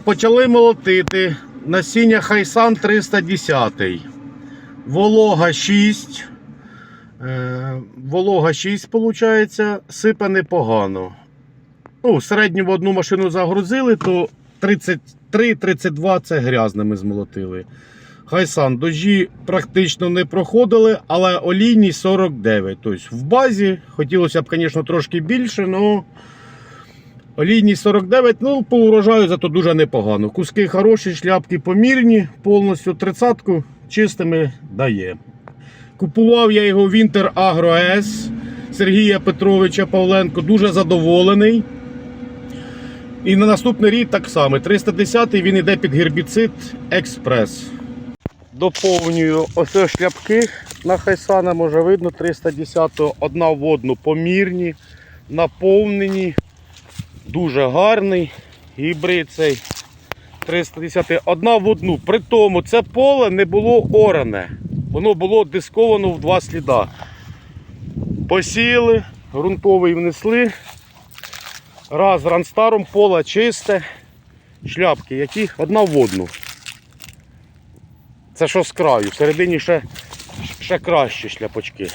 Почали молотити насіння Хайсан 310. Волога 6. Е, волога 6, виходить, сипе непогано. Ну, в середньому в одну машину загрузили, то 33-32 це грязними змолотили. Хайсан дожі практично не проходили, але олійні 49. Тобто в базі хотілося б, звісно, трошки більше, але олійні 49, ну, по урожаю зато дуже непогано. Куски хороші, шляпки помірні, повністю 30-ку чистими дає. Купував я його Winter Agro S Сергія Петровича Павленко, дуже задоволений. І на наступний рік так само. 310-й він йде під гербіцид Експрес. Доповнюю ось шляпки на Хайсана, може видно, 310 одна в одну помірні, наповнені, дуже гарний гібрид цей 310 одна в одну. При тому це поле не було оране, воно було дисковано в два сліда. Посіяли, ґрунтовий внесли. Раз ранстаром поле чисте, шляпки, які одна в одну. Це що з краю, всередині ще, ще кращі шляпочки.